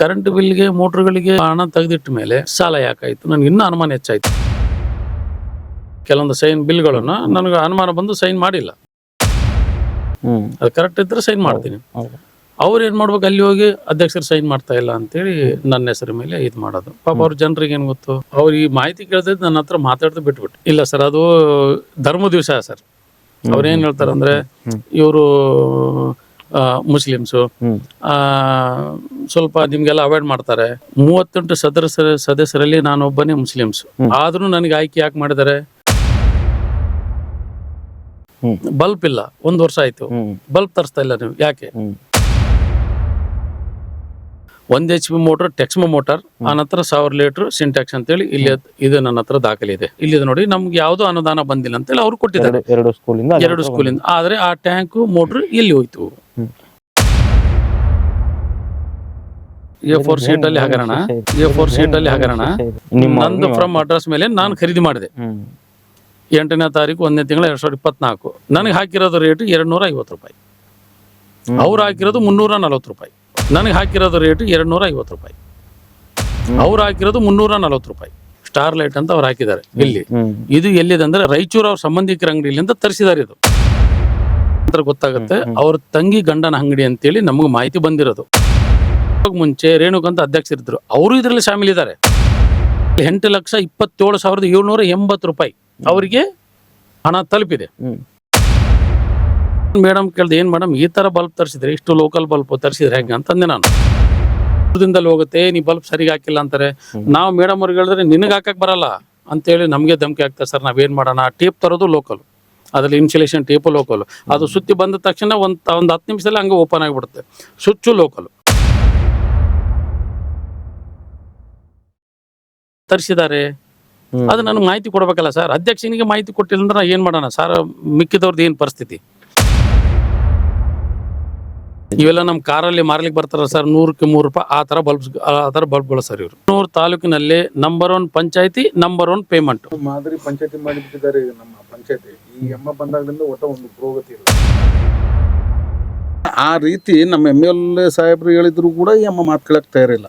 Current ಬಿಲ್ಗೆ ಮೋಟ್ರ್ಗಳಿಗೆ ಹಣ ತೆಗೆದಿಟ್ಟ ಮೇಲೆ ಸಾಲ ಯಾಕಾಯ್ತು? ನನಗೆ ಇನ್ನೂ ಅನುಮಾನ ಹೆಚ್ಚಾಯ್ತು. ಕೆಲವೊಂದು ಸೈನ್ ಬಿಲ್ಗಳನ್ನು ನನಗೆ ಅನುಮಾನ ಬಂದು ಸೈನ್ ಮಾಡಿಲ್ಲ. ಅದು ಕರೆಕ್ಟ್ ಇದ್ರೆ ಸೈನ್ ಮಾಡ್ತೀನಿ. ಅವ್ರು ಏನು ಮಾಡ್ಬೇಕು? ಅಲ್ಲಿ ಹೋಗಿ ಅಧ್ಯಕ್ಷರು ಸೈನ್ ಮಾಡ್ತಾ ಇಲ್ಲ ಅಂತೇಳಿ ನನ್ನ ಹೆಸರ ಮೇಲೆ ಇದು ಮಾಡೋದು. ಪಾಪ ಅವ್ರ ಜನರಿಗೆ ಏನು ಗೊತ್ತು? ಅವ್ರು ಈ ಮಾಹಿತಿ ಕೇಳ್ತಿದ್ದು ನನ್ನ ಹತ್ರ ಮಾತಾಡ್ದು ಬಿಟ್ಬಿಟ್ಟು ಇಲ್ಲ ಸರ್ ಅದು ಧರ್ಮ ದಿವಸ ಸರ್ ಅವ್ರೇನು ಏನ್ ಹೇಳ್ತಾರೆ ಅಂದ್ರೆ ಇವರು ಮುಸ್ಲಿಮ್ಸು ಸ್ವಲ್ಪ ನಿಮ್ಗೆಲ್ಲ ಅವಾಯ್ಡ್ ಮಾಡ್ತಾರೆ. ಮೂವತ್ತೆಂಟು ಸದಸ್ಯರ ಸದಸ್ಯರಲ್ಲಿ ನಾನು ಒಬ್ಬನೇ ಮುಸ್ಲಿಮ್ಸ್. ಆದ್ರೂ ನನಗೆ ಆಯ್ಕೆ ಯಾಕೆ ಮಾಡಿದರೆ ಬಲ್ಪ್ ಬಲ್ಬ್ ಇಲ್ಲ. ಒಂದ್ ವರ್ಷ ಆಯ್ತು. ಬಲ್ಬ್ ತರಿಸ್ತಾ ಇಲ್ಲ ನೀವು. ಯಾಕೆ? ಒಂದ್ ಎಚ್ ಪಿ ಮೋಟರ್ ಟೆಕ್ಸ್ಮ ಮೋಟರ್ ಆನಂತರ ಸಾವಿರ ಲೀಟರ್ ಸಿಂಟ್ಯಾಕ್ಸ್ ಅಂತೇಳಿ ಇಲ್ಲಿ ಇದು ನನ್ನ ಹತ್ರ ದಾಖಲೆ ಇದೆ. ಇಲ್ಲಿ ನೋಡಿ ನಮ್ಗೆ ಯಾವ್ದು ಅನುದಾನ ಬಂದಿಲ್ಲ ಅಂತೇಳಿ ಅವ್ರು ಕೊಟ್ಟಿದ್ದಾರೆ. ಎರಡು ಸ್ಕೂಲಿಂದ ಆದ್ರೆ ಆ ಟ್ಯಾಂಕ್ ಮೋಟರ್ ಇಲ್ಲಿ ಹೋಯ್ತು. ಎ ಫೋರ್ ಸೀಟ್ ಅಲ್ಲಿ ಹಗರಣ? ಎ ಫೋರ್ ಸೀಟ್ ಅಲ್ಲಿ ಹಗರಣ? ನಿಮ್ಮ ನಂದು ಫ್ರಮ್ ಅಡ್ರೆಸ್ ಮೇಲೆ ನಾನು ಖರೀದಿ ಮಾಡಿದೆ. ಎಂಟನೇ ತಾರೀಕು ಒಂದನೇ ತಿಂಗಳ ಎರಡ್ ಸಾವಿರದ ಇಪ್ಪತ್ನಾಲ್ಕು. ನನಗೆ ಹಾಕಿರೋದು ರೇಟ್ ಎರಡ್ ನೂರ ಐವತ್ತು ರೂಪಾಯಿ. ಅವ್ರು ಹಾಕಿರೋದು ಮುನ್ನೂರ ನಲವತ್ತು ರೂಪಾಯಿ. ನನಗೆ ಹಾಕಿರೋದು ರೇಟ್ ಎರಡ್ ನೂರ ಐವತ್ತು ರೂಪಾಯಿ. ಅವ್ರು ಹಾಕಿರೋದು ಮುನ್ನೂರ ನಲವತ್ತು ರೂಪಾಯಿ. ಸ್ಟಾರ್ ಲೈಟ್ ಅಂತ ಅವ್ರು ಹಾಕಿದ್ದಾರೆ ಇಲ್ಲಿ. ಇದು ಎಲ್ಲಿದೆ ಅಂದ್ರೆ ರಾಯಚೂರು ಅವ್ರ ಸಂಬಂಧಿಕರ ಅಂಗಡಿಲಿಂದ ತರಿಸಿದ್ದಾರೆ ಇದು. ನಂತರ ಗೊತ್ತಾಗುತ್ತೆ. ಅವ್ರ ತಂಗಿ ಗಂಡನ ಅಂಗಡಿ ಅಂತೇಳಿ ನಮಗೆ ಮಾಹಿತಿ ಬಂದಿರೋದು. ಮುಂಚೆ ರೇಣುಕಂತ ಅಧ್ಯಕ್ಷರಿದ್ರು ಅವರು ಇದರಲ್ಲಿ ಶಾಮೀಲ್ ಇದ್ದಾರೆ. ಎಂಟು ಲಕ್ಷ ಇಪ್ಪತ್ತೇಳು ಸಾವಿರದ ಏಳ್ನೂರ ಎಂಬತ್ತು ರೂಪಾಯಿ ಅವರಿಗೆ ಹಣ ತಲುಪಿದೆ. ಮೇಡಮ್ ಕೇಳಿದೆ, ಏನ್ ಮೇಡಮ್, ಈ ತರ ಬಲ್ಬ್ ತರಿಸಿದ್ರೆ, ಇಷ್ಟು ಲೋಕಲ್ ಬಲ್ಬ್ ತರಿಸಿದ್ರೆ ಹೆಂಗೆ? ಅಂತಂದೆ ನಾನು. ಹೋಗುತ್ತೆ, ನೀ ಬಲ್ಬ್ ಸರಿಗೆ ಹಾಕಿಲ್ಲ ಅಂತಾರೆ. ನಾವು ಮೇಡಮ್ ಅವ್ರಿಗೆ ಹೇಳಿದ್ರೆ, ನಿನಗೆ ಹಾಕಕ್ ಬರಲ್ಲ. ಅಂತೇಳಿ ನಮಗೆ ಧಮಕಿ ಆಗ್ತದೆ, ಸರ್, ನಾವೇನ್ ಮಾಡೋಣ? ಟೇಪ್ ತರೋದು ಲೋಕಲ್ ಅದ್ರಲ್ಲಿ ಇನ್ಸುಲೇಷನ್ ಟೇಪು ಲೋಕಲ್ ಅದು ಸುತ್ತಿ ಬಂದ ತಕ್ಷಣ ಒಂದ್, ಒಂದು ಹತ್ತು ನಿಮಿಷದಲ್ಲಿ ಹಂಗೆ ಓಪನ್ ಆಗಿಬಿಡುತ್ತೆ. ಸ್ವಿಚ್ಚು ಲೋಕಲ್ ತರಿಸಿದ್ದಾರೆ. ಅದು ನನಗೆ ಮಾಹಿತಿ ಕೊಡಬೇಕಲ್ಲ ಸರ್. ಅಧ್ಯಕ್ಷನಿಗೆ ಮಾಹಿತಿ ಕೊಟ್ಟಿಲ್ಲ ಅಂದ್ರೆ ಏನ್ ಮಾಡೋಣ? ಸರ್ ಮಿಕ್ಕಿದವ್ರದ್ದು ಏನ್ ಪರಿಸ್ಥಿತಿ? ಇವೆಲ್ಲ ನಮ್ಮ ಕಾರಲ್ಲಿ ಮಾರ್ಲಿಕ್ಕೆ ಬರ್ತಾರ ಸರ್. ನೂರಕ್ಕೆ ಮೂರು ರೂಪಾಯಿ ಆ ತರ ಬಲ್ಬ್ಸ್ ಆ ತರ ಬಲ್ಬ್ಗಳು ಸರ್ ಇವರು. ನೂರು ತಾಲೂಕಿನಲ್ಲಿ ನಂಬರ್ ಒನ್ ಪಂಚಾಯತಿ ನಂಬರ್ ಒನ್ ಪೇಮೆಂಟ್ ಮಾದರಿ ಪಂಚಾಯತಿ ಮಾಡಿಬಿಟ್ಟಿದ್ದಾರೆ ಈಗ ನಮ್ಮ ಪಂಚಾಯತಿ. ಈ ಎಮ್ಮ ಬಂದಾಗಲಿಂದ ಒಟ್ಟ ಒಂದು ಪುರೋಗತಿ ಇಲ್ಲ. ಆ ರೀತಿ ನಮ್ಮ ಎಂ ಎಲ್ ಎ ಸಾಹೇಬ್ರು ಹೇಳಿದ್ರು ಕೂಡ ಈ ಎಮ್ಮ ಮಾತು ಕೇಳಕ್ ತಯಾರಿಲ್ಲ.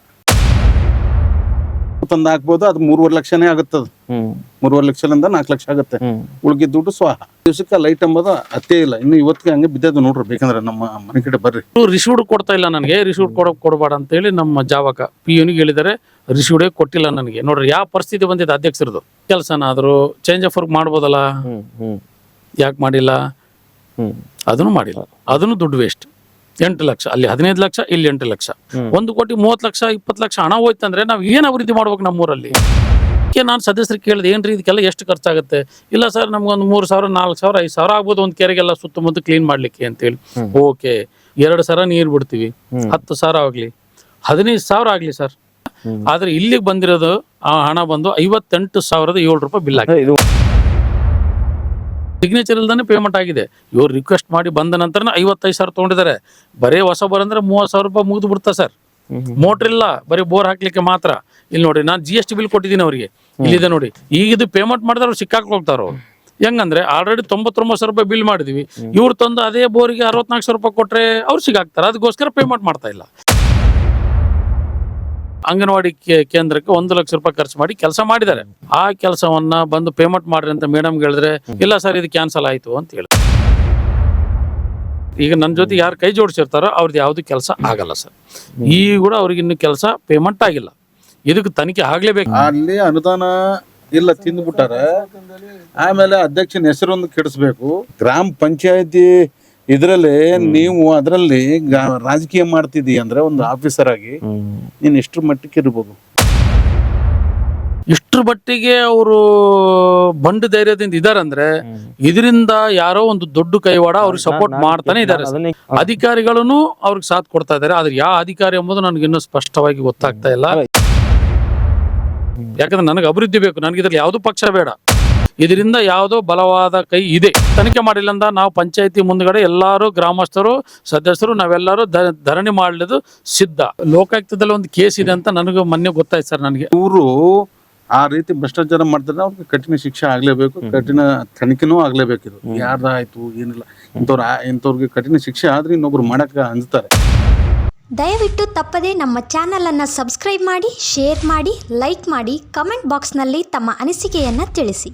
ತಂದು ಹಾಕ್ಬೋದು ಅದು ಮೂರುವರೆ ಲಕ್ಷನೇ ಆಗುತ್ತೆ ಅದು ಮೂರುವರೆ ಲಕ್ಷದಿಂದ ನಾಲ್ಕು ಲಕ್ಷ ಆಗುತ್ತೆ. ಉಳ್ಗಿದ್ ದುಡ್ಡು ಸ್ವಾಹ. ದಿವಸಕ್ಕೆ ಲೈಟ್ ಎಂಬುದು ಅತ್ತೇ ಇಲ್ಲ. ಇನ್ನು ಇವತ್ತಿಗೆ ಹಂಗೆ ಬಿದ್ದದ್ದು ನೋಡ್ರಿ ಬೇಕಂದ್ರೆ ನಮ್ಮ ಮನೆ ಕಡೆ ಬರ್ರಿ. ರಿಸೀವ್ಡ್ ಕೊಡ್ತಾ ಇಲ್ಲ ನನಗೆ. ರಿಸೀವ್ಡ್ ಕೊಡ ಕೊಡಬೇಡ ಅಂತೇಳಿ ನಮ್ಮ ಜಾವಕ ಪಿ ಯುನಿಗೆ ಹೇಳಿದರೆ ರಿಸೀವ್ಡೇ ಕೊಟ್ಟಿಲ್ಲ ನನಗೆ. ನೋಡ್ರಿ ಯಾವ ಪರಿಸ್ಥಿತಿ ಬಂದಿದೆ ಅಧ್ಯಕ್ಷರದು? ಕೆಲಸನಾದರೂ ಚೇಂಜ್ ಆಫ್ ವರ್ಕ್ ಮಾಡ್ಬೋದಲ್ಲ? ಯಾಕೆ ಮಾಡಿಲ್ಲ? ಅದನ್ನು ಮಾಡಿಲ್ಲ. ಅದನ್ನು ದುಡ್ಡು ವೇಸ್ಟ್ ಎಂಟು ಲಕ್ಷ ಅಲ್ಲಿ ಹದಿನೈದು ಲಕ್ಷ ಇಲ್ಲಿ ಎಂಟು ಲಕ್ಷ. ಒಂದು ಕೋಟಿ ಮೂವತ್ತು ಲಕ್ಷ ಇಪ್ಪತ್ತು ಲಕ್ಷ ಹಣ ಹೋಯ್ತಂದ್ರೆ ನಾವು ಏನು ಅಭಿವೃದ್ಧಿ ಮಾಡ್ಬೇಕು ನಮ್ಮೂರಲ್ಲಿ? ನಾನು ಸದಸ್ಯರಿಗೆ ಕೇಳಿದೆ ಏನ್ರಿ ಇದಕ್ಕೆಲ್ಲ ಎಷ್ಟು ಖರ್ಚಾಗುತ್ತೆ? ಇಲ್ಲ ಸರ್ ನಮ್ಗೊಂದು ಮೂರು ಸಾವಿರ ನಾಲ್ಕು ಸಾವಿರ ಐದು ಸಾವಿರ ಆಗ್ಬೋದು ಒಂದು ಕೆರೆಗೆಲ್ಲ ಸುತ್ತಮುತ್ತ ಕ್ಲೀನ್ ಮಾಡ್ಲಿಕ್ಕೆ ಅಂತೇಳಿ. ಹೇಳಿ ಓಕೆ ಎರಡು ಸಾವಿರ ನೀರು ಬಿಡ್ತೀವಿ. ಹತ್ತು ಸಾವಿರ ಆಗ್ಲಿ ಹದಿನೈದು ಸಾವಿರ ಆಗ್ಲಿ ಸರ್. ಆದ್ರೆ ಇಲ್ಲಿಗೆ ಬಂದಿರೋದು ಆ ಹಣ ಬಂದು ಐವತ್ತೆಂಟು ಸಾವಿರದ ಏಳು ರೂಪಾಯಿ ಬಿಲ್ ಆಗಿದೆ. ಸಿಗ್ನೇಚರ್ ಇಲ್ದಾನೆ ಪೇಮೆಂಟ್ ಆಗಿದೆ. ಇವ್ರು ರಿಕ್ವೆಸ್ಟ್ ಮಾಡಿ ಬಂದ ನಂತರ ಐವತ್ತೈದು ಸಾವಿರ ತೊಗೊಂಡಿದ್ದಾರೆ. ಬರೀ ಹೊಸ ಬೋರ್ ಅಂದ್ರೆ ಮೂವತ್ತು ಸಾವಿರ ರೂಪಾಯಿ ಮುಗಿದು ಬಿಡ್ತಾ ಸರ್. ಮೋಟ್ರ್ ಇಲ್ಲ ಬರೀ ಬೋರ್ ಹಾಕ್ಲಿಕ್ಕೆ ಮಾತ್ರ. ಇಲ್ಲಿ ನೋಡಿ ನಾನು ಜಿ ಎಸ್ ಟಿ ಬಿಲ್ ಕೊಟ್ಟಿದ್ದೀನಿ ಅವರಿಗೆ. ಇಲ್ಲಿದೆ ನೋಡಿ. ಈಗ ಇದು ಪೇಮೆಂಟ್ ಮಾಡಿದ್ರೆ ಅವ್ರು ಸಿಕ್ಕಾಕ್ ಹೋಗ್ತಾರ ಅವ್ರು. ಹೆಂಗಂದ್ರೆ ಆಲ್ರೆಡಿ ತೊಂಬತ್ತೊಂಬತ್ತು ಸಾವಿರ ರೂಪಾಯಿ ಬಿಲ್ ಮಾಡಿದ್ವಿ. ಇವ್ರು ತಂದು ಅದೇ ಬೋರಿಗೆ ಅರವತ್ನಾಲ್ಕು ಸಾವಿರ ರೂಪಾಯಿ ಕೊಟ್ರೆ ಅವ್ರು ಸಿಗಾಕ್ತಾರೆ ಅದಕ್ಕೋಸ್ಕರ ಪೇಮೆಂಟ್ ಮಾಡ್ತಾ ಇಲ್ಲ. ಅಂಗನವಾಡಿ ಕೇಂದ್ರಕ್ಕೆ ಒಂದು ಲಕ್ಷ ರೂಪಾಯಿ ಖರ್ಚು ಮಾಡಿ ಕೆಲಸ ಮಾಡಿದ್ದಾರೆ. ಆ ಕೆಲಸವನ್ನ ಬಂದು ಪೇಮೆಂಟ್ ಮಾಡ್ರಿ ಅಂತ ಮೇಡಮ್ ಹೇಳಿದ್ರೆ ಇಲ್ಲ ಸರ್ ಇದು ಕ್ಯಾನ್ಸಲ್ ಆಯ್ತು ಅಂತ ಹೇಳಿ. ಈಗ ನನ್ನ ಜೊತೆ ಯಾರು ಕೈ ಜೋಡಿಸಿರ್ತಾರೋ ಅವ್ರದ್ದು ಯಾವ್ದು ಕೆಲಸ ಆಗಲ್ಲ ಸರ್ ಈಗ ಕೂಡ ಅವ್ರಿಗೆ ಇನ್ನು ಕೆಲಸ ಪೇಮೆಂಟ್ ಆಗಿಲ್ಲ. ಇದಕ್ಕೆ ತನಿಖೆ ಆಗ್ಲೇಬೇಕು. ಅಲ್ಲಿ ಅನುದಾನ ಇಲ್ಲ ತಿಂದ್ಬಿಟ್ಟಾರ. ಆಮೇಲೆ ಅಧ್ಯಕ್ಷನ ಹೆಸರೊಂದು ಕೆಡಿಸ್ಬೇಕು. ಗ್ರಾಮ ಪಂಚಾಯತಿ ಇದರಲ್ಲಿ ನೀವು ಅದರಲ್ಲಿ ರಾಜಕೀಯ ಮಾಡ್ತಿದ್ದೀ ಅಂದ್ರೆ ಒಂದು ಆಫೀಸರ್ ಆಗಿ ನೀನು ಎಷ್ಟು ಮಟ್ಟಕ್ಕೆ ಇರ್ಬೋದು. ಇಷ್ಟ್ರ ಮಟ್ಟಿಗೆ ಅವರು ಬಂಡ ಧೈರ್ಯದಿಂದ ಇದಾರಂದ್ರೆ ಅಂದ್ರೆ ಇದರಿಂದ ಯಾರೋ ಒಂದು ದೊಡ್ಡ ಕೈವಾಡ ಅವ್ರಿಗೆ ಸಪೋರ್ಟ್ ಮಾಡ್ತಾನೆ ಇದ್ದಾರೆ ಅಧಿಕಾರಿಗಳನ್ನು ಅವ್ರಿಗೆ ಸಾಥ್ ಕೊಡ್ತಾ ಇದ್ದಾರೆ ಆದ್ರೆ ಯಾವ ಅಧಿಕಾರಿ ಎಂಬುದು ನನಗೆ ಇನ್ನೂ ಸ್ಪಷ್ಟವಾಗಿ ಗೊತ್ತಾಗ್ತಾ ಇಲ್ಲ. ಯಾಕಂದ್ರೆ ನನಗೆ ಅಭಿವೃದ್ಧಿ ಬೇಕು. ನನಗೆ ಇದ್ರಲ್ಲಿ ಯಾವ್ದು ಪಕ್ಷ ಬೇಡ. ಇದರಿಂದ ಯಾವುದೋ ಬಲವಾದ ಕೈ ಇದೆ. ತನಿಖೆ ಮಾಡಿಲ್ಲ ಅಂದ ನಾವು ಪಂಚಾಯತಿ ಮುಂದ್ಗಡೆ ಎಲ್ಲರೂ ಗ್ರಾಮಸ್ಥರು ಸದಸ್ಯರು ನಾವೆಲ್ಲರೂ ಧರಣಿ ಮಾಡಲಿದ್ದು ಸಿದ್ಧ. ಲೋಕಾಯುಕ್ತದಲ್ಲಿ ಒಂದು ಕೇಸ್ ಇದೆ ಅಂತ ನನಗೆ ಮೊನ್ನೆ ಗೊತ್ತಾಯ್ತು ಸರ್ ನನಗೆ. ಇವರು ಆ ರೀತಿ ಭ್ರಷ್ಟಾಚಾರ ಮಾಡ್ತಾರೆ ಅವ್ರಿಗೆ ಕಠಿಣ ಶಿಕ್ಷೆ ಆಗ್ಲೇಬೇಕು ಕಠಿಣ ತನಿಖೆನೂ ಆಗ್ಲೇಬೇಕು ಇದು ಯಾರ್ದಾಯ್ತು ಏನಿಲ್ಲ. ಇಂಥವ್ರ ಇಂಥವ್ರಿಗೆ ಕಠಿಣ ಶಿಕ್ಷೆ ಆದ್ರೆ ಇನ್ನೊಬ್ರು ಮಾಡಕ್ಕೆ ಅಂಜ್ತಾರೆ. ದಯವಿಟ್ಟು ತಪ್ಪದೇ ನಮ್ಮ ಚಾನಲನ್ನು ಸಬ್ಸ್ಕ್ರೈಬ್ ಮಾಡಿ ಶೇರ್ ಮಾಡಿ ಲೈಕ್ ಮಾಡಿ ಕಮೆಂಟ್ ಬಾಕ್ಸ್ನಲ್ಲಿ ತಮ್ಮ ಅನಿಸಿಕೆಯನ್ನು ತಿಳಿಸಿ.